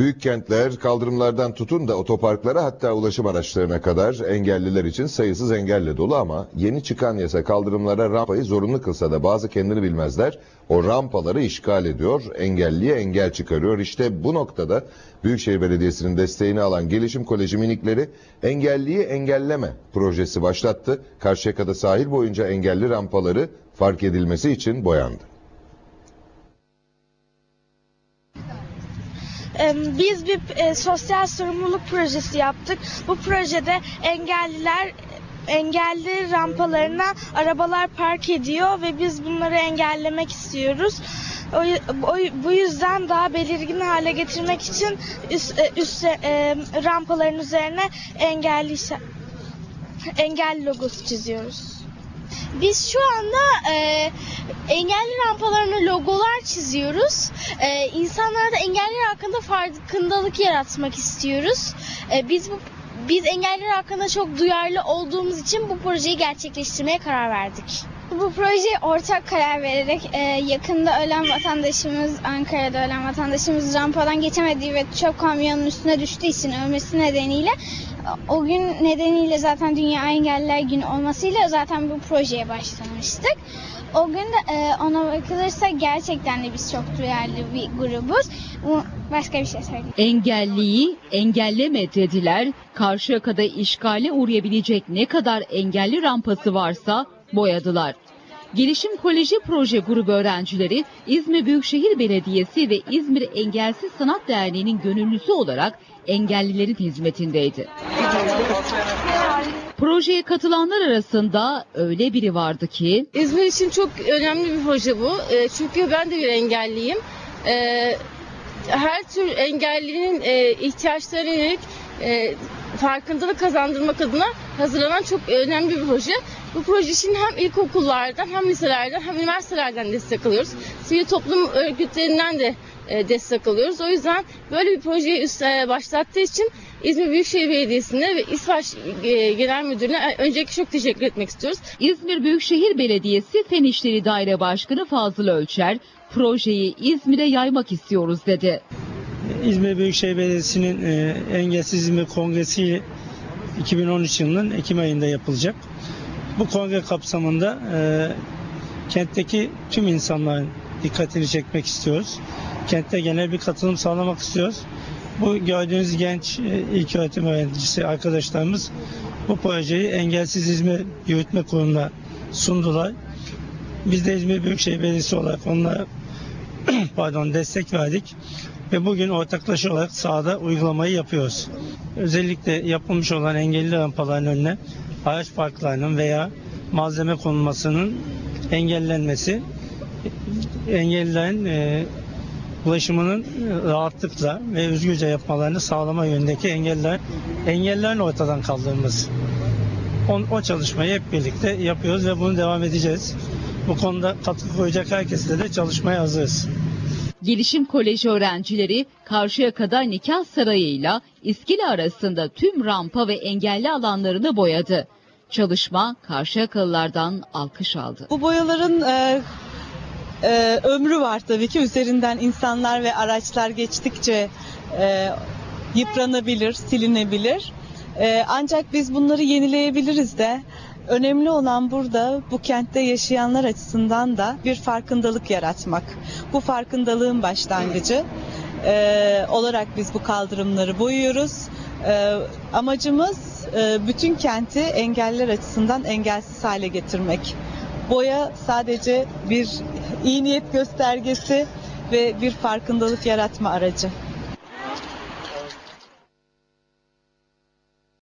Büyük kentler kaldırımlardan tutun da otoparklara hatta ulaşım araçlarına kadar engelliler için sayısız engelle dolu ama yeni çıkan yasa kaldırımlara rampayı zorunlu kılsa da bazı kendini bilmezler o rampaları işgal ediyor, engelliye engel çıkarıyor. İşte bu noktada Büyükşehir Belediyesi'nin desteğini alan Gelişim Koleji minikleri engelliyi engelleme projesi başlattı. Karşıyaka'da sahil boyunca engelli rampaları fark edilmesi için boyandı. Biz bir e, sosyal sorumluluk projesi yaptık. Bu projede engelliler engelli rampalarına arabalar park ediyor ve biz bunları engellemek istiyoruz. O, o- bu yüzden daha belirgin hale getirmek için üst, e, üst e, rampaların üzerine engelli engelli logosu çiziyoruz. Biz şu anda e, engelli rampalarına logolar çiziyoruz. E, insanlarda engelliler hakkında farkındalık yaratmak istiyoruz. E, biz bu biz engelliler hakkında çok duyarlı olduğumuz için bu projeyi gerçekleştirmeye karar verdik. Bu projeye ortak karar vererek e, yakında ölen vatandaşımız, Ankara'da ölen vatandaşımız rampadan geçemediği ve çöp kamyonunun üstüne düştüğü için ölmesi nedeniyle o gün nedeniyle zaten Dünya Engelliler Günü olmasıyla zaten bu projeye başlamıştık. O gün de e, ona bakılırsa gerçekten de biz çok duyarlı bir grubuz. Bu başka bir şey söyleyeyim. Engelliyi engelleme dediler. Karşıyaka'da işgale uğrayabilecek ne kadar engelli rampası varsa boyadılar. Gelişim Koleji Proje Grubu öğrencileri İzmir Büyükşehir Belediyesi ve İzmir Engelsiz Sanat Derneği'nin gönüllüsü olarak engellilerin hizmetindeydi. Projeye katılanlar arasında öyle biri vardı ki İzmir için çok önemli bir proje bu. E, çünkü ben de bir engelliyim. E, her tür engellinin e, ihtiyaçlarına yönelik e, farkındalık kazandırmak adına hazırlanan çok önemli bir proje. Bu proje için hem ilkokullardan hem liselerden hem üniversitelerden destek alıyoruz. Sivil toplum örgütlerinden de e, destek alıyoruz. O yüzden böyle bir projeyi üst, e, başlattığı için İzmir Büyükşehir Belediyesi'ne ve İSVAŞ e, Genel Müdürü'ne öncelikle çok teşekkür etmek istiyoruz. İzmir Büyükşehir Belediyesi Fen İşleri Daire Başkanı Fazıl Ölçer projeyi İzmir'e yaymak istiyoruz dedi. İzmir Büyükşehir Belediyesi'nin e, Engelsiz İzmir Kongresi 2013 yılının Ekim ayında yapılacak. Bu kongre kapsamında e, kentteki tüm insanların dikkatini çekmek istiyoruz. Kentte genel bir katılım sağlamak istiyoruz. Bu gördüğünüz genç e, ilköğretim öğrencisi arkadaşlarımız bu projeyi Engelsiz İzmir Yürütme Kurulu'na sundular. Biz de İzmir Büyükşehir Belediyesi olarak onlara pardon destek verdik ve bugün ortaklaşa olarak sahada uygulamayı yapıyoruz. Özellikle yapılmış olan engelli rampaların önüne araç parklarının veya malzeme konulmasının engellenmesi engellilerin e, ulaşımının rahatlıkla ve özgürce yapmalarını sağlama yönündeki engeller engellerin ortadan kaldırılması. O, o çalışmayı hep birlikte yapıyoruz ve bunu devam edeceğiz. Bu konuda katkı koyacak herkesle de çalışmaya hazırız. Gelişim Koleji öğrencileri Karşıyaka'da Nikah Sarayı ile İskele arasında tüm rampa ve engelli alanlarını boyadı. Çalışma Karşıyakalılardan alkış aldı. Bu boyaların e, e, ömrü var tabii ki. Üzerinden insanlar ve araçlar geçtikçe e, yıpranabilir, silinebilir. E, ancak biz bunları yenileyebiliriz de. Önemli olan burada bu kentte yaşayanlar açısından da bir farkındalık yaratmak. Bu farkındalığın başlangıcı e, olarak biz bu kaldırımları boyuyoruz. E, amacımız e, bütün kenti engeller açısından engelsiz hale getirmek. Boya sadece bir iyi niyet göstergesi ve bir farkındalık yaratma aracı.